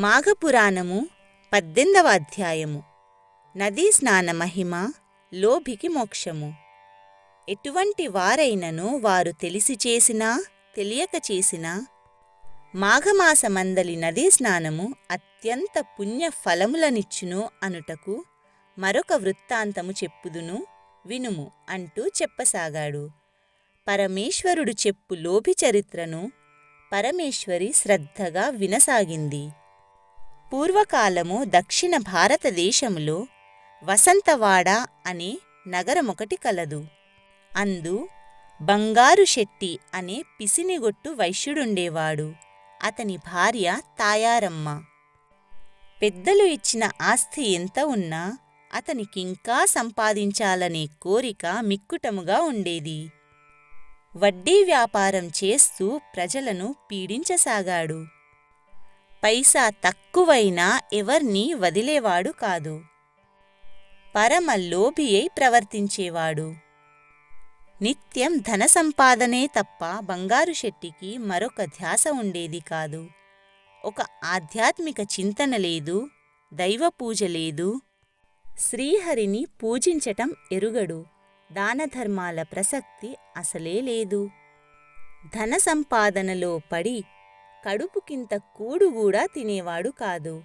మాఘపురాణము పద్దెనిమిదవ అధ్యాయము. నదీ స్నాన మహిమ లోభికి మోక్షము. ఎటువంటి వారైనను వారు తెలిసి చేసినా తెలియక చేసినా మాఘమాసమందలి నదీ స్నానము అత్యంత పుణ్య ఫలములనిచ్చును అనుటకు మరొక వృత్తాంతము చెప్పుదును వినుము అంటూ చెప్పసాగాడు. పరమేశ్వరుడు చెప్పు లోభి చరిత్రను పరమేశ్వరి శ్రద్ధగా వినసాగింది. పూర్వకాలము దక్షిణ భారతదేశములో వసంతవాడ అనే నగరమొకటి కలదు. అందు బంగారు శెట్టి అనే పిసినిగొట్టు వైశ్యుడుండేవాడు. అతని భార్య తాయారమ్మ. పెద్దలు ఇచ్చిన ఆస్తి ఎంత ఉన్నా అతనికింకా సంపాదించాలనే కోరిక మిక్కుటముగా ఉండేది. వడ్డీ వ్యాపారం చేస్తూ ప్రజలను పీడించసాగాడు. పైసా తక్కువైనా ఎవర్నీ వదిలేవాడు కాదు. పరమ లోభియై ప్రవర్తించేవాడు. నిత్యం ధన సంపాదనే తప్ప బంగారు శెట్టికి మరొక ధ్యాస ఉండేది కాదు. ఒక ఆధ్యాత్మిక చింతన లేదు దైవ పూజ లేదు. శ్రీహరిని పూజించటం ఎరుగడు దానధర్మాల ప్రసక్తి అసలే లేదు. ధన సంపాదనలో పడి కడుపుకింత కూడు కూడా తినేవాడు కాదు.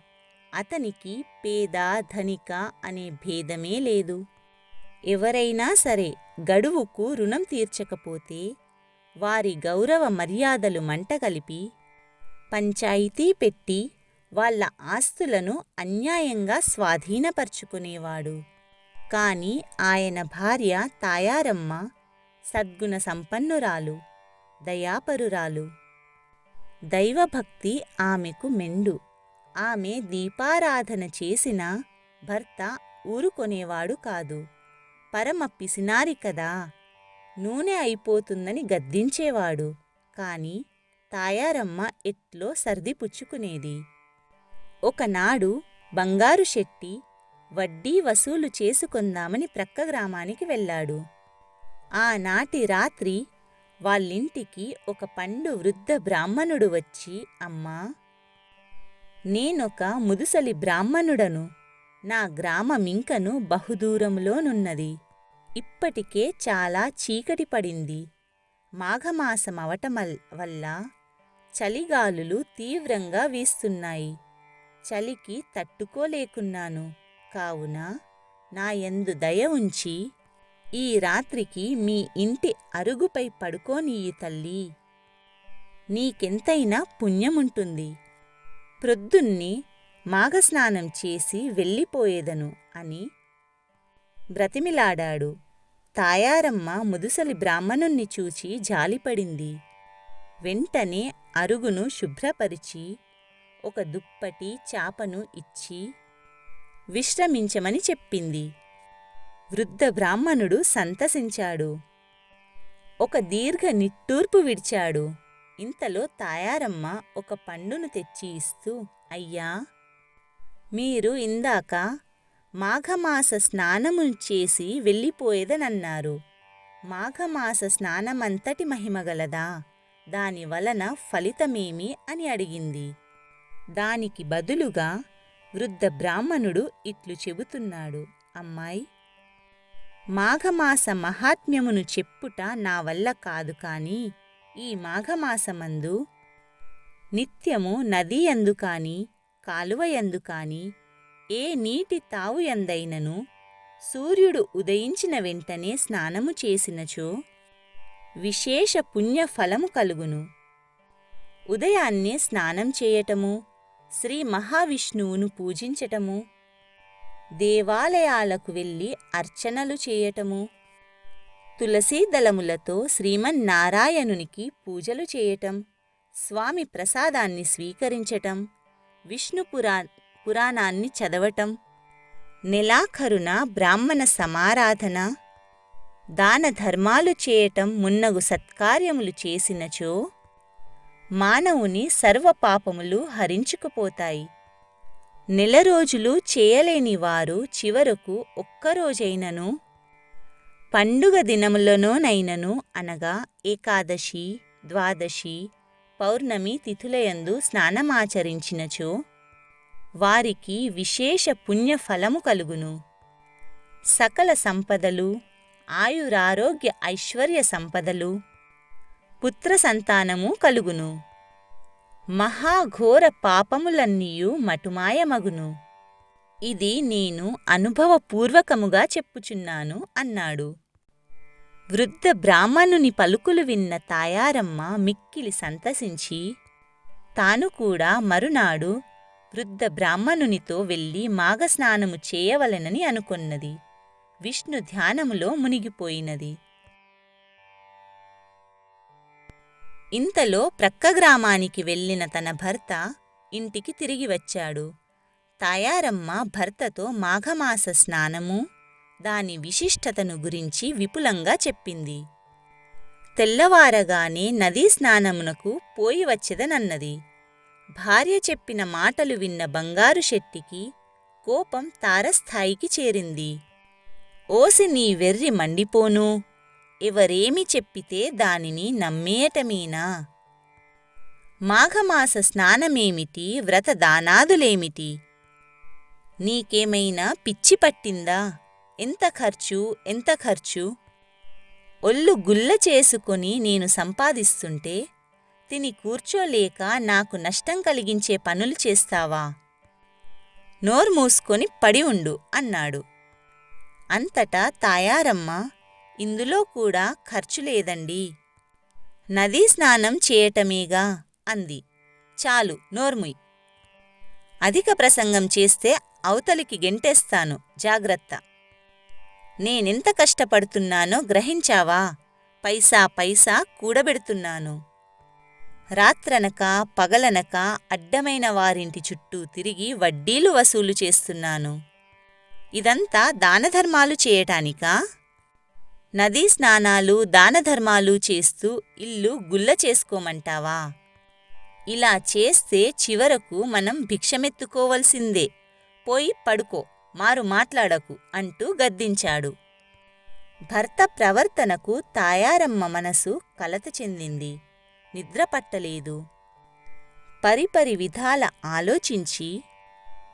అతనికి పేద ధనిక అనే భేదమే లేదు. ఎవరైనా సరే గడువుకు రుణం తీర్చకపోతే వారి గౌరవ మర్యాదలు మంటగలిపి పంచాయితీ పెట్టి వాళ్ళ ఆస్తులను అన్యాయంగా స్వాధీనపరుచుకునేవాడు. కాని ఆయన భార్య తాయారమ్మ సద్గుణ సంపన్నురాలు దయాపరురాలు దైవభక్తి ఆమెకు మెండు. ఆమె దీపారాధన చేసినా భర్త ఊరుకొనేవాడు కాదు. పరమ పిసినారి కదా. నూనె అయిపోతుందని గద్దించేవాడు. కాని తాయారమ్మ ఎట్లో సర్దిపుచ్చుకునేది ఒకనాడు బంగారు శెట్టి వడ్డీ వసూలు చేసుకుందామని ప్రక్క గ్రామానికి వెళ్ళాడు. ఆనాటి రాత్రి వాళ్ళింటికి ఒక పండు వృద్ధ బ్రాహ్మణుడు వచ్చి అమ్మా నేనొక ముదుసలి బ్రాహ్మణుడను. నా గ్రామమింకను బహుదూరంలోనున్నది ఇప్పటికే చాలా చీకటి పడింది. మాఘమాసమవటమల్ వల్ల చలిగాలులు తీవ్రంగా వీస్తున్నాయి. చలికి తట్టుకోలేకున్నాను. కావున నా యందు దయ ఉంచి ఈ రాత్రికి మీ ఇంటి అరుగుపై పడుకోనీయి తల్లి. నీకెంతైనా పుణ్యముంటుంది. ప్రొద్దున్ని మాఘస్నానం చేసి వెళ్ళిపోయేదను అని బ్రతిమిలాడాడు. తాయారమ్మ ముదుసలి బ్రాహ్మణుణ్ణి చూచి జాలిపడింది. వెంటనే అరుగును శుభ్రపరిచి ఒక దుప్పటి చాపను ఇచ్చి విశ్రమించమని చెప్పింది. వృద్ధ బ్రాహ్మణుడు సంతసించాడు. ఒక దీర్ఘ నిట్టూర్పు విడిచాడు. ఇంతలో తాయారమ్మ ఒక పండును తెచ్చి ఇస్తూ అయ్యా మీరు ఇందాక మాఘమాస స్నానము చేసి వెళ్ళిపోయేదనన్నారు. మాఘమాస స్నానమంతటి మహిమగలదా దాని వలన ఫలితమేమి? అని అడిగింది. దానికి బదులుగా వృద్ధ బ్రాహ్మణుడు ఇట్లు చెబుతున్నాడు. అమ్మాయి మాఘమాస మహాత్మ్యమును చెప్పుట నా వల్ల కాదు కాని ఈ మాఘమాసమందు నిత్యము నది ఎందు కాని కాలువ ఎందు కాని ఏ నీటి తావు ఎందైనను సూర్యుడు ఉదయించిన వెంటనే స్నానము చేసినచో విశేష పుణ్య ఫలము కలుగును. ఉదయాన్నే స్నానం చేయటము శ్రీ మహావిష్ణువును పూజించటము దేవాలయాలకు వెళ్ళి అర్చనలు చేయటము. తులసీ దళములతో శ్రీమన్నారాయణునికి పూజలు చేయటం. స్వామి ప్రసాదాన్ని స్వీకరించటం. విష్ణు పురా పురాణాన్ని చదవటం. నెలాఖరున బ్రాహ్మణ సమారాధన. దాన ధర్మాలు చేయటం మున్నగు సత్కార్యములు చేసినచో మానవుని సర్వపాపములు హరించుకుపోతాయి. నెల రోజులు చేయలేని వారు చివరకు ఒక్కరోజైనను పండుగ దినములనోనైనను అనగా ఏకాదశి ద్వాదశి పౌర్ణమి తిథులయందు స్నానమాచరించినచో వారికి విశేష పుణ్యఫలము కలుగును. సకల సంపదలు ఆయురారోగ్య ఐశ్వర్య సంపదలు పుత్ర సంతానము కలుగును. మహాఘోర పాపములన్నీయు మటుమాయమగును. ఇది నేను అనుభవపూర్వకముగా చెప్పుచున్నాను అన్నాడు. వృద్ధ బ్రాహ్మణుని పలుకులు విన్న తాయారమ్మ మిక్కిలి సంతసించి తాను కూడా మరునాడు వృద్ధ బ్రాహ్మణునితో వెళ్ళి మాఘస్నానము చేయవలెనని అనుకొన్నది. విష్ణు ధ్యానములో మునిగిపోయినది. ఇంతలో ప్రక్క గ్రామానికి వెళ్ళిన తన భర్త ఇంటికి తిరిగి వచ్చాడు. తాయారమ్మ భర్తతో మాఘమాస స్నానము దాని విశిష్టతను గురించి విపులంగా చెప్పింది. తెల్లవారగానే నదీ స్నానమునకు పోయి వచ్చెదనన్నది. భార్య చెప్పిన మాటలు విన్న బంగారు శెట్టికి కోపం తారస్థాయికి చేరింది. ఓసి నీ వెర్రి మండిపోను ఎవరేమి చెప్పితే దానిని నమ్మేయటమేనా మాఘమాస స్నానమేమిటి? వ్రతదానాదులేమిటి నీకేమైనా పిచ్చి పట్టిందా? ఎంత ఖర్చు? ఎంత ఖర్చు? ఒళ్ళు గుల్ల చేసుకొని నేను సంపాదిస్తుంటే తిని కూర్చోలేక నాకు నష్టం కలిగించే పనులు చేస్తావా? నోరు మూసుకొని పడి ఉండు అన్నాడు. అంతటా తాయారమ్మ ఇందులో కూడా ఖర్చు లేదండి. నదీ స్నానం చేయటమేగా? అంది. చాలు నోర్ముయ్. అధిక ప్రసంగం చేస్తే అవతలికి గెంటేస్తాను జాగ్రత్త. నేనెంత కష్టపడుతున్నానో గ్రహించావా? పైసా పైసా కూడబెడుతున్నాను. రాత్రనక పగలనక అడ్డమైన వారింటి చుట్టూ తిరిగి వడ్డీలు వసూలు చేస్తున్నాను. ఇదంతా దానధర్మాలు చేయటానికా? నదీ స్నానాలు దానధర్మాలు చేస్తూ ఇల్లు గుల్ల చేసుకోమంటావా? ఇలా చేస్తే చివరకు మనం భిక్షమెత్తుకోవలసిందే. పోయి పడుకో మారు మాట్లాడకు అంటూ గద్దించాడు. భర్త ప్రవర్తనకు తాయారమ్మ మనసు కలత చెందింది. నిద్రపట్టలేదు పరిపరి విధాల ఆలోచించి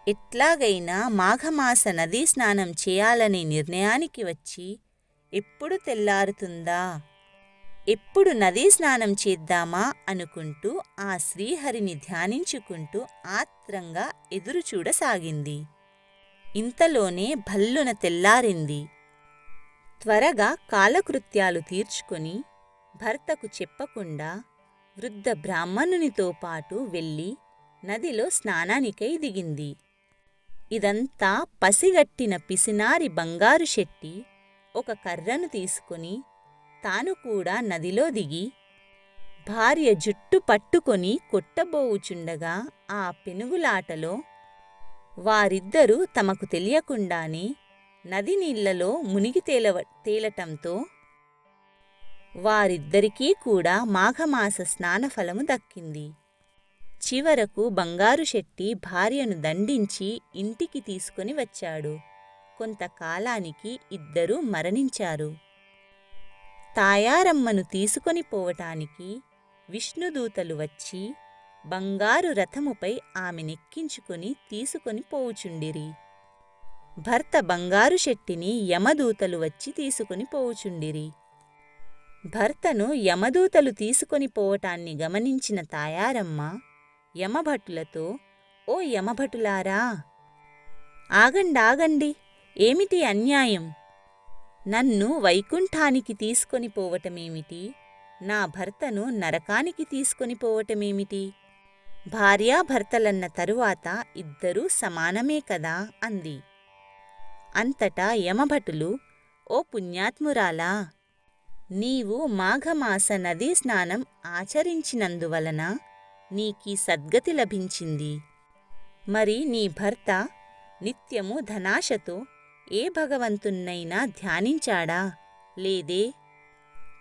ఎట్లాగైనా మాఘమాస నదీ స్నానం చేయాలనే నిర్ణయానికి వచ్చి ఎప్పుడు తెల్లారుతుందా? ఎప్పుడు నదీ స్నానం చేద్దామా? అనుకుంటూ ఆ శ్రీహరిని ధ్యానించుకుంటూ ఆత్రంగా ఎదురుచూడసాగింది ఇంతలోనే భల్లున తెల్లారింది. త్వరగా కాలకృత్యాలు తీర్చుకొని భర్తకు చెప్పకుండా వృద్ధ బ్రాహ్మణునితో పాటు వెళ్ళి నదిలో స్నానానికై దిగింది. ఇదంతా పసిగట్టిన పిసినారి బంగారు శెట్టి ఒక కర్రను తీసుకొని తాను కూడా నదిలో దిగి భార్య జుట్టు పట్టుకొని కొట్టబోవుచుండగా ఆ పెనుగులాటలో వారిద్దరూ తమకు తెలియకుండానే నది నీళ్ళలో మునిగి తేలవ తేలటంతో వారిద్దరికీ కూడా మాఘమాస స్నానఫలము దక్కింది. చివరకు బంగారు శెట్టి భార్యను దండించి ఇంటికి తీసుకొని వచ్చాడు. కొంతకాలానికి ఇద్దరూ మరణించారు. తాయారమ్మను తీసుకొని పోవటానికి విష్ణుదూతలు వచ్చి బంగారు రథముపై ఆమెనెక్కించుకుని తీసుకొని పోవుచుండిరి. భర్త బంగారు శెట్టిని యమదూతలు వచ్చి తీసుకుని పోవుచుండిరి. భర్తను యమదూతలు తీసుకొని పోవటాన్ని గమనించిన తాయారమ్మ యమభటులతో ఓ యమభటులారా ఆగండాగండి ఏమిటి అన్యాయం? నన్ను వైకుంఠానికి తీసుకొని పోవటమేమిటి? నా భర్తను నరకానికి తీసుకొని పోవటమేమిటి? భార్యాభర్తలన్న తరువాత ఇద్దరూ సమానమే కదా? అంది. అంతటా యమభటులు ఓ పుణ్యాత్మురాలా నీవు మాఘమాస నదీ స్నానం ఆచరించినందువలన నీకీ సద్గతి లభించింది. మరి నీ భర్త నిత్యము ధనాశతో ఏ భగవంతున్నైనా ధ్యానించాడా? లేదే.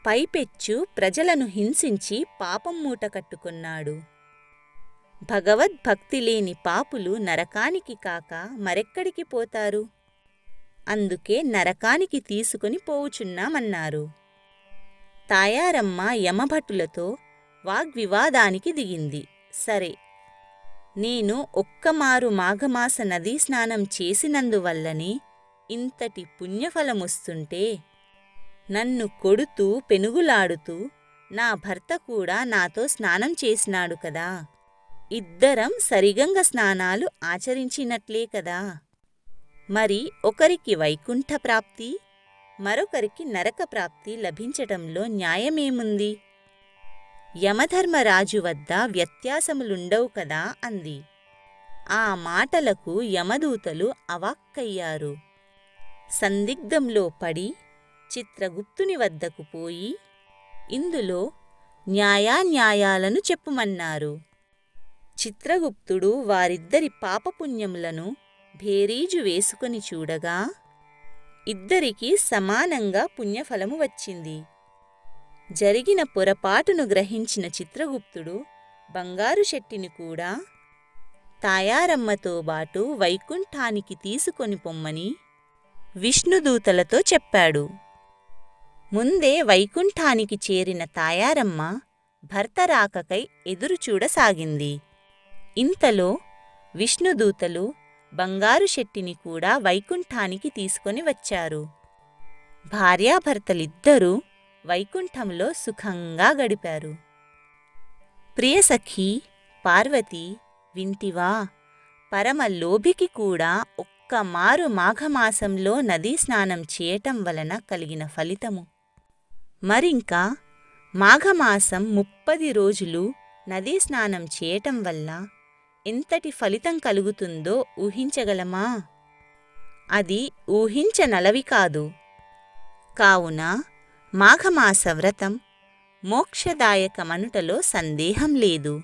పైపెచ్చు ప్రజలను హింసించి పాపం మూట కట్టుకున్నాడు. భగవద్భక్తి లేని పాపులు నరకానికి కాక మరెక్కడికి పోతారు? అందుకే నరకానికి తీసుకుని పోవుచున్నామన్నారు. తాయారమ్మ యమభటులతో వాగ్వివాదానికి దిగింది. సరే. నేను ఒక్కమారు మాఘమాస నదీ స్నానం చేసినందువల్లనే ఇంతటి పుణ్యఫలమొస్తుంటే నన్ను కొడుతూ పెనుగులాడుతూ నా భర్త కూడా నాతో స్నానం చేసినాడు కదా. ఇద్దరం సరిగంగ స్నానాలు ఆచరించినట్లే కదా. మరి ఒకరికి వైకుంఠ ప్రాప్తి మరొకరికి నరక ప్రాప్తి లభించటంలో న్యాయమేముంది? యమధర్మరాజు వద్ద వ్యత్యాసములుండవు కదా అంది. ఆ మాటలకు యమదూతలు అవాక్కయ్యారు. సందిగ్ధంలో పడి చిత్రగుప్తుని వద్దకు పోయి ఇందులో న్యాయాన్యాయాలను చెప్పుమన్నారు. చిత్రగుప్తుడు వారిద్దరి పాపపుణ్యములను భేరీజు వేసుకొని చూడగా ఇద్దరికీ సమానంగా పుణ్యఫలము వచ్చింది. జరిగిన పొరపాటును గ్రహించిన చిత్రగుప్తుడు బంగారు శెట్టిని కూడా తాయారమ్మతో బాటు వైకుంఠానికి తీసుకొని పొమ్మని విష్ణుదూతలతో చెప్పాడు. ముందే వైకుంఠానికి చేరిన తాయారమ్మ భర్త రాకకై ఎదురుచూడసాగింది ఇంతలో విష్ణుదూతలు బంగారు శెట్టిని కూడా వైకుంఠానికి తీసుకొని వచ్చారు. భార్యాభర్తలిద్దరూ వైకుంఠంలో సుఖంగా గడిపారు. ప్రియసఖి పార్వతి వింటివా పరమ లోభికి కూడా ఒక్క మారు మాఘమాసంలో నదీ స్నానం చేయటం వలన కలిగిన ఫలితము. మరింకా మాఘమాసం ముప్పది రోజులు నదీ స్నానం చేయటం వల్ల ఎంతటి ఫలితం కలుగుతుందో ఊహించగలమా? అది ఊహించనలవి కాదు. కావున మాఘమాస వ్రతం మోక్షదాయకమనుటలో సందేహం లేదు.